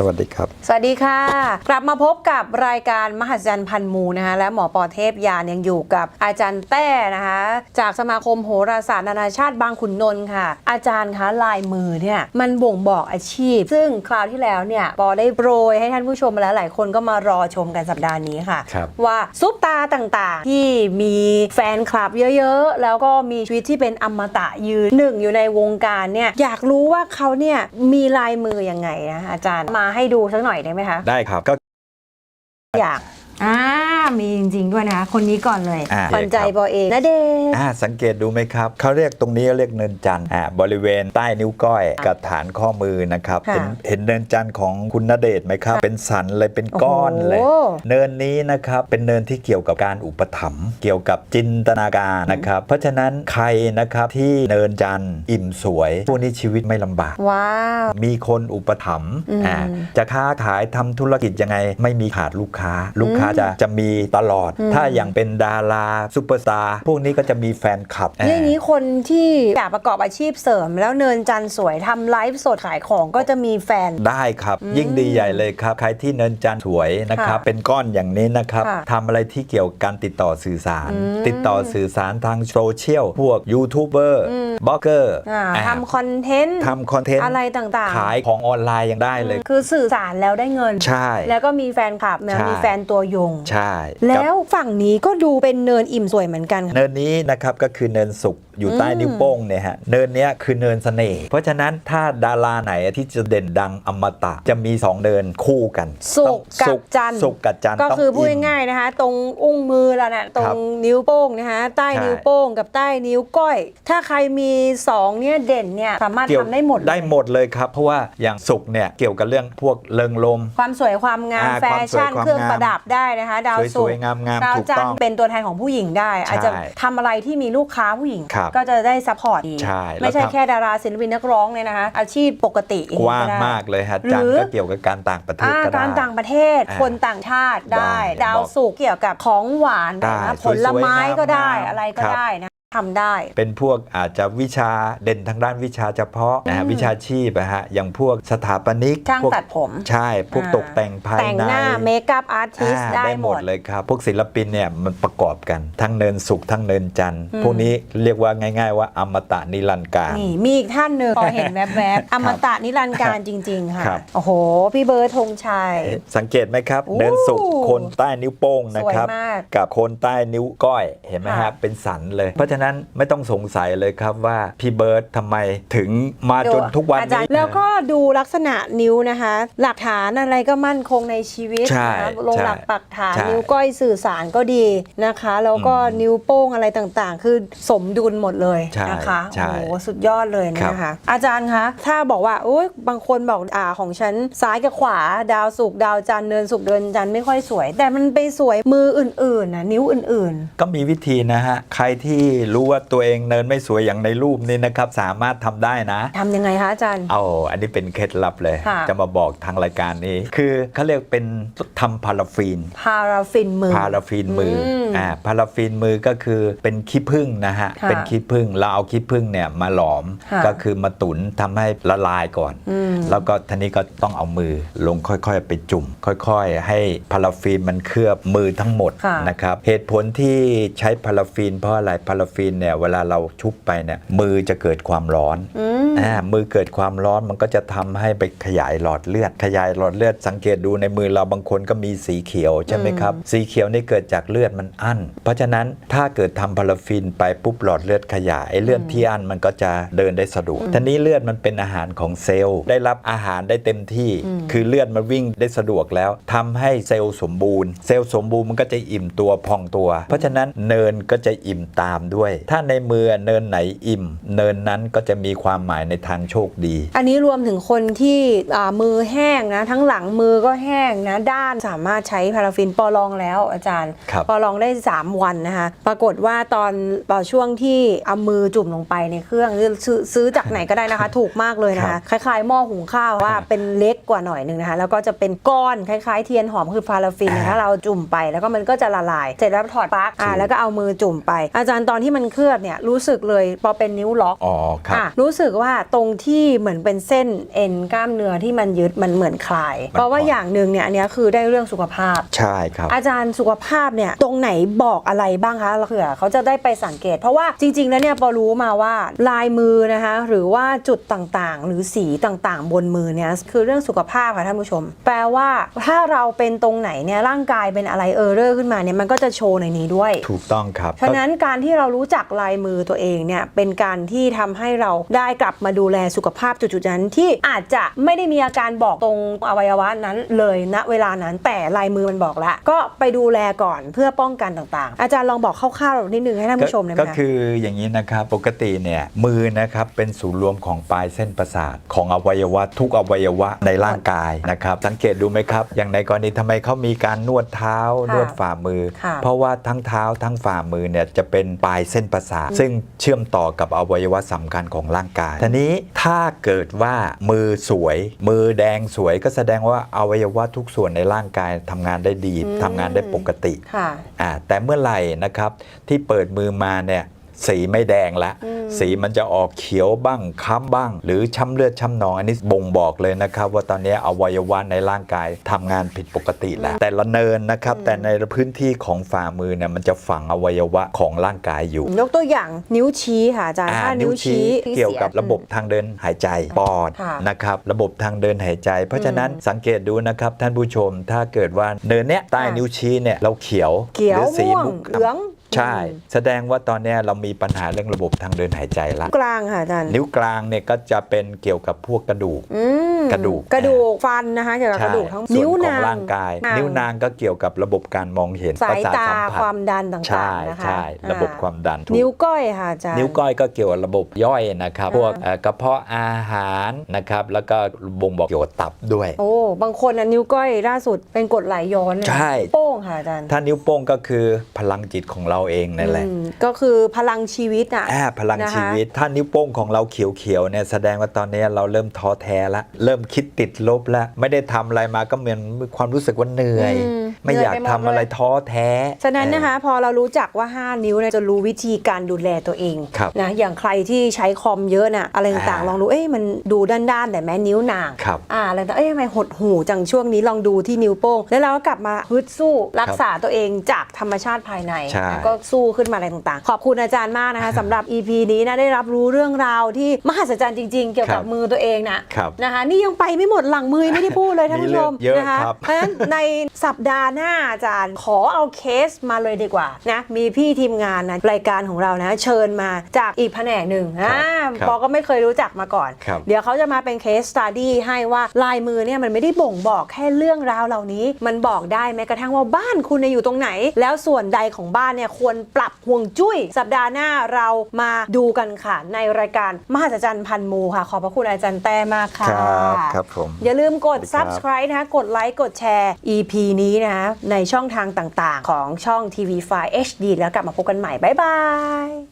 สวัสดีครับ สวัสดีค่ะ กลับมาพบกับรายการมหัศจรรย์พันมูนะคะและหมอปอเทพยานยังอยู่กับอาจารย์แต้นะคะ จากสมาคมโหราศาสตร์นานาชาติบางขุนนนท์ค่ะ อาจารย์คะลายมือเนี่ยมันบ่งบอกอาชีพ ซึ่งคราวที่แล้วเนี่ยปอได้โปรยให้ท่านผู้ชมมาแล้วหลายคนก็มารอชมกันสัปดาห์นี้ค่ะ ครับ ว่าซุปตาต่างๆ ที่มีแฟนคลับเยอะๆ แล้วก็มีชีวิตที่เป็นอมตะยืนหนึ่งอยู่ในวงการเนี่ยอยากรู้ว่าเขาเนี่ยมีลายมือยังไงนะอาจารย์มาให้ดูสักหน่อยได้ไหมคะ ได้ครับก็อยาก อ่ามีจริง ๆ ด้วยนะคะ คนนี้ก่อนเลยอ่า ปันใจบอเองนะเดชน์อ่าสังเกตดูไหมครับ เขาเรียกตรงนี้เรียกเนินจันทร์อ่าบริเวณใต้นิ้วก้อยกับฐานข้อมือนะครับค่ะเห็นเห็นเนินจันทร์ของคุณณเดชน์ไหมครับ เป็นสันเลยเป็นก้อนเลย โอ้โห เนินนี้นะครับเป็นเนินที่เกี่ยวกับการอุปถัมภ์เกี่ยวกับจินตนาการนะครับ เพราะฉะนั้นใครนะครับที่เนินจันทร์อิ่มสวยพวกนี้ชีวิตไม่ลำบาก ว้าว มีคนอุปถัมภ์อืมอ่าจะค้าขายทำธุรกิจยังไง ไม่มีขาดลูกค้า ลูกค้าจะจะมีตลอดอืมถ้าอย่างเป็นดาราซูเปอร์สตาร์พวกนี้ก็จะมีแฟนคลับเรื่องนี้คนที่อยากประกอบอาชีพเสริม แล้วเนินจันทร์สวยทำไลฟ์สดขายของก็จะมีแฟนได้ครับ ยิ่งดีใหญ่เลยครับ ใครที่เนินจันทร์สวยนะครับค่ะเป็นก้อนอย่างนี้นะครับค่ะทำอะไรที่เกี่ยวกับการติดต่อสื่อสารอืมติดต่อสื่อสารทางโซเชียลพวกยูทูบเบอร์อืมบล็อกเกอร์อ่าอ่าทำคอนเทนต์ทำคอนเทนต์อะไรต่างๆ ขายของออนไลน์ยังได้เลย คือสื่อสารแล้วได้เงิน ใช่ แล้วก็มีแฟนคลับแล้วใช่มีแฟนตัวยง ใช่แล้วฝั่งนี้ก็ดูเป็นเนินอิ่มสวยเหมือนกันค่ะเนินนี้นะครับก็คือเนินสุขอยู่ใต้อืมนิ้วโป้งเนี่ยฮะเนินเนี้ยคือเนินเสน่ห์เพราะฉะนั้นถ้าดาราไหนที่จะเด่นดังอมตะจะมี 2เดินคู่กันสุต้องกกับสุขจันทร์สุขกับจันทร์ก็ต้องคือพูดมง่ายๆนะคะ ตรงอุ้งมือแล้วนะตรครังบนิ้วโป้งนะคะใต้ใช่นิ้วโป้งกับใต้นิ้วก้อย ถ้าใครมีสองเนี่ยเด่นเนี่ยสามารถเกี่ยวทำได้หมดเลยได้หมดเลยครับ เพราะว่าอย่างสุขเนี่ยเกี่ยวกับเรื่องพวกเริงลม ความสวยความงามอ่าแฟชั่นความสวยความเครื่องประดับได้นะคะ ดาวสสุวยกๆงามๆดาวถูกจันต้ทอง ร์เป็นตัวแทนของผู้หญิงได้ อาจจะทำอะไรที่มีลูกค้าผู้หญิง ครับก็จะได้ซัพพอร์ตดีใช่แล้วไม่ใช่ครับแค่ดาราศิลปินนักร้องเนี่ยนะคะ อาชีพปกติกว้างได้ มากเลยฮะหรือจันทร์ก็เกี่ยวกับการต่างประเทศอ่าก็ได้ การต่างประเทศ อ่าคนต่างชาติได้ ได้ดาวสุกร์เกี่ยวกับของหวานได้นะสผวยๆลไม้ก็ได้งามๆอะไรก็ครับ ได้นะ ทำได้ เป็นพวกอาจจะวิชาเด่นทางด้านวิชาเฉพาะนะฮะอืมวิชาชีพอะฮะอย่างพวกสถาปนิกช่างพวกตัดผมใช่พวกอ่า ตกแต่งภายแต่งในหน้าเมคอัพอาร์ติสอ่าได้ได้หหมมด ดเลยครับ พวกศิลปินเนี่ยมันประกอบกันทั้งเนินสุขทั้งเนินจันทร์อืม พวกนี้เรียกว่าง่าย ๆ ว่าอมตะนิรันดร์การ นี่มีอีกท่านหนึ่งพอเห็นแวบๆอมตะนิรันดร์การจริง ๆ ค่ะ ครับ โอ้โห พี่เบิร์ดธงชัย สังเกตไหมครับ โอ้เนินสุขโคนใต้นิ้วโป้งนะครับ สวยมากกับโคนใต้นิ้วก้อยเห็นไหมค่ะฮะเป็นสันเลยเพราะฉะนั้นไม่ต้องสงสัยเลยครับว่าพี่เบิร์ตทำไมถึงมาจนทุกวันอาจารนี้ย์แล้วก็ดูลักษณะนิ้วนะคะ หลักฐานอะไรก็มั่นคงในชีวิตใช่นะคะลงใช่หลักปักฐานใช่นิ้วก้อยสื่อสารก็ดีนะคะ แล้วก็อืมนิ้วโป้งอะไรต่างๆ คือสมดุลหมดเลยใช่นะคะใช่โอ้โหสุดยอดเลยครับ นะคะ อาจารย์คะถ้าบอกว่าโอ้ยบางคนบอกอ่าของฉันซ้ายกับขวา ดาวสุกร์ดาวจันทร์เนินสุกร์เดินจันทร์ไม่ค่อยสวย แต่มันไปสวยมืออื่นๆนะนิ้วอื่น ก็มีวิธีนะฮะ ใครที่รู้ว่าตัวเองเนินไม่สวยอย่างในรูปนี้นะครับ สามารถทำได้นะๆทำยังไงคะอาจารย์เอาอันนี้เป็นเคล็ดลับเลยค่ะจะมาบอกทางรายการนี้ คือเขาเรียกเป็นทำพาราฟีนพาราฟินมือ พาราฟีนมืออมอ่าพาราฟีนมือก็คือเป็นขี้ผึ้งนะฮะค่ะเป็นขี้ผึ้งเราเอาขี้ผึ้งเนี่ยมาหลอมค่ะก็คือมาตุนทำให้ละลายก่อนอืมแล้วก็ทีนี้ก็ต้องเอามือลงค่อยๆ ไปจุ่ม ค่อยๆ ให้พาราฟีนมันเคลือบมือทั้งหมดค่ะนะครับเหตุผลที่ใช้พาราฟีนเพราะอะไรพาราฟีนเนี่ยเวลาเราชุบไปเนี่ยมือจะเกิดความร้อนอืมอ่ามือเกิดความร้อนมันก็จะทำให้ไปขยายหลอดเลือด ขยายหลอดเลือดสังเกตดูในมือเราบางคนก็มีสีเขียวใช่ไหมครับ สีเขียวนี่เกิดจากเลือดมันอั้น เพราะฉะนั้นถ้าเกิดทำพาราฟินไปปุ๊บหลอดเลือดขยายไอ้เลือดที่อั้นมันก็จะเดินได้สะดวกทีนี้เลือดมันเป็นอาหารของเซลล์ ได้รับอาหารได้เต็มที่ คือเลือดมันวิ่งได้สะดวกแล้วทำให้เซลล์สมบูรณ์ เซลล์สมบูรณ์มันก็จะอิ่มตัวพองตัว เพราะฉะนั้นเนินก็จะอิ่มตามด้วยถ้าในมือเนินไหนอิ่ม เนินนั้นก็จะมีความหมายในทางโชคดี อันนี้รวมถึงคนที่อ่ามือแห้งนะทั้งหลังมือก็แห้งนะด้านสามารถใช้พาราฟินปอลองแล้วอาจารย์ครับปอลองได้ 3 วันนะคะปรากฏว่าตอนตอนช่วงที่เอามือจุ่มลงไปในเครื่องซื้อซื้อจากไหนก็ได้นะคะ ถูกมากเลยนะคะคล้ายๆหม้อหุงข้าวว่าเป็นเล็กกว่าหน่อยหนึ่งนะคะแล้วก็จะเป็นก้อนคล้ายๆเทียนหอมคือพาราฟินนะคะเราจุ่มไปแล้วก็มันก็จะละลาย เสร็จแล้วถอดปลั๊กอ่าแล้วก็เอามือจุ่มไป อาจารย์ตอนที่มันเคลือบเนี่ยรู้สึกเลยพอเป็นนิ้วล็อกอ๋อครับ อะรู้สึกว่าตรงที่เหมือนเป็นเส้นเอ็นกล้ามเนื้อที่มันยึดมันเหมือนคลาย มันเพราะว่าผ่อน อย่างหนึ่งเนี่ยอันเนี้ยคือได้เรื่องสุขภาพ ใช่ครับ อาจารย์สุขภาพเนี่ยตรงไหนบอกอะไรบ้างคะเผื่อเขาจะได้ไปสังเกต เพราะว่าจริง ๆ แล้วเนี่ยปอรู้มาว่าลายมือนะคะหรือว่าจุดต่างๆ หรือสีต่างๆ บนมือเนี่ยคือเรื่องสุขภาพค่ะท่านผู้ชม แปลว่าถ้าเราเป็นตรงไหนเนี่ยร่างกายเป็นอะไรเออร์เรอร์ขึ้นมาเนี่ยมันก็จะโชว์ในนี้ด้วย ถูกต้องครับ ฉะนั้นการที่เรารู้จักลายมือตัวเองเนี่ยเป็นการที่ทำให้เราได้กลับมาดูแลสุขภาพจุดๆนั้นที่อาจจะไม่ได้มีอาการบอกตรงอวัยวะนั้นเลยณเวลานั้นแต่ลายมือมันบอกแล้วก็ไปดูแลก่อนเพื่อป้องกันต่างๆ อาจารย์ลองบอกคร่าวๆนิดนึงให้ท่านผู้ชมได้ไหมก็คะคืออย่างนี้นะครับปกติเนี่ยมือนะครับเป็นศูนย์รวมของปลายเส้นประสาทของอวัยวะทุกอวัยวะในร่างกายนะครับสังเกตดูไหมครับ อย่างในกรณีทำไมเขามีการนวดเท้าค่ะนวดฝ่ามือค่ะเพราะว่าทั้งเท้าทั้งฝ่ามือเนี่ยจะเป็นปลายเส้นประสาทซึ่งเชื่อมต่อกับอวัยวะสำคัญของร่างกายทีนี้ถ้าเกิดว่ามือสวย มือแดงสวยก็แสดงว่าอวัยวะทุกส่วนในร่างกายทำงานได้ดีอืมทำงานได้ปกติค่ะอ่าแต่เมื่อไหร่นะครับที่เปิดมือมาเนี่ย สีไม่แดงละอืมสีมันจะออกเขียวบ้างค้ำบ้าง หรือช้ำเลือดช้ำหนอง อันนี้บ่งบอกเลยนะครับว่าตอนนี้อวัยวะในร่างกายทำงานผิดปกติแล้ว แต่ละเนินนะครับ แต่ในพื้นที่ของฝ่ามือเนี่ยมันจะฝังอวัยวะของร่างกายอยู่ ยกตัวอย่างนิ้วชี้ค่ะอาจารย์อ่าถ้านิ้นิ้ววชี้ชี้เกี่ยวกับระบบทางเดินหายใจปอดค่ะนะครับ ระบบทางเดินหายใจ เพราะฉะนั้นสังเกตดูนะครับท่านผู้ชมถ้าเกิดว่าเนินเนี้ยใต้ค่ะนิ้วชี้เนี่ยเราเขียวเขียวหรือสีม่วงมุกเหลือง ใช่อืมแสดงว่าตอนเนี้ยเรามีปัญหาเรื่องระบบทางเดินหายใจละกลางค่ะอาจารย์นิ้วกลางเนี่ยก็จะเป็นเกี่ยวกับพวกกระดูกอืมกระดูกกระดูกฟันนะคะเกี่ยวกับกระดูกทั้งส่นิ้ววนขนาองงร่างกายอ่นิ้วนางก็เกี่ยวกับระบบการมองเห็นสายประสทตาสัมผัสความดันต่ใช่างๆนะคะใช่ระบบความดันถูกนิ้วก้อยค่ะอาจารย์นิ้วก้อยก็เกี่ยวกับระบบย่อยนะครับอ่าพวกเอ่อกระเพาะอาหารนะครับแล้วก็บ่งบอกเกี่ยวกับตับด้วยโอ้บางคนนะนิ้วก้อยล่าสุดเป็นกรดไหลย้อนเลยใช่โป้งค่ะอาจารย์ถ้านิ้วโป้งก็คือพลังจิตของเราเองนั่นแหละอืมก็คือพลังชีวิตอะอ่าพลังนะคะชีวิตถ้านิ้วโป้งของเราเขียวๆเนี่ยแสดงว่าตอนนี้เราเริ่มท้อแท้ละเริ่มคิดติดลบแล้วไม่ได้ทำอะไรมาก็เหมือนมีความรู้สึกว่าเหนื่อยอืมไม่อยากเหนื่ทำอยไปหมดอะไรเลยท้อแท้ ฉะนั้นนะคะพอเรารู้จักว่า 5 นิ้วเนี่ยจะรู้วิธีการดูแลตัวเองครับนะอย่างใครที่ใช้คอมเยอะน่ะอะไรต่างๆอ่าลองดูเอ๊ะมันดูด้านๆแต่แม้นิ้วนางครับอ่าอะไรต่างเอ๊ะทำไมหดหูจังช่วงนี้ลองดูที่นิ้วโป้ง แล้วเราก็กลับมาฮึดสู้รักษาตัวเองจากธรรมชาติภายในใช่แล้วก็สู้ขึ้นมาอะไรต่างๆ ขอบคุณอาจารย์มากนะคะสำหรับ EP นี้นะได้รับรู้เรื่องราวที่มหัศจรรย์จริง ๆ เกี่ยวกับมือตัวเองนะครับนะคะนี่ยังไปไม่หมดหลังมือยังไม่ได้พูดเลยท่านผู้ชมมีเรื่องเยอะนะคะครับ เพราะฉะนั้นในสัปดาห์หน้าอาจารย์ขอเอาเคสมาเลยดีกว่านะมีพี่ทีมงานนะรายการของเรานะเชิญมาจากอีกแผนกหนึ่งครับอ่าครับปอก็ไม่เคยรู้จักมาก่อน ครับ เดี๋ยวเขาจะมาเป็นเคสสต u d ดี้ให้ว่าลายมือเนี่ยมันไม่ได้บ่งบอกแค่เรื่องราวเหล่านี้ มันบอกได้แม้กระทั่งว่าบ้านคุณเนี่ยอยู่ตรงไหน แล้วส่วนใดของบ้านเนี่ยควรปรับห่วงจุ้ย สัปดาห์หน้าเรามาดูกันค่ะ ในรายการมหัศจรรย์พันมูค่ะ ขอบพระคุณอาจารย์แต้มากค่ะครับผมอย่าลืมกดสวัสดีครับ subscribe นะคะกดไลค์กดแชร์ EP นี้นะคะในช่องทางต่างๆ ของช่อง TV5 HD แล้วกลับมาพบกันใหม่บ๊ายบาย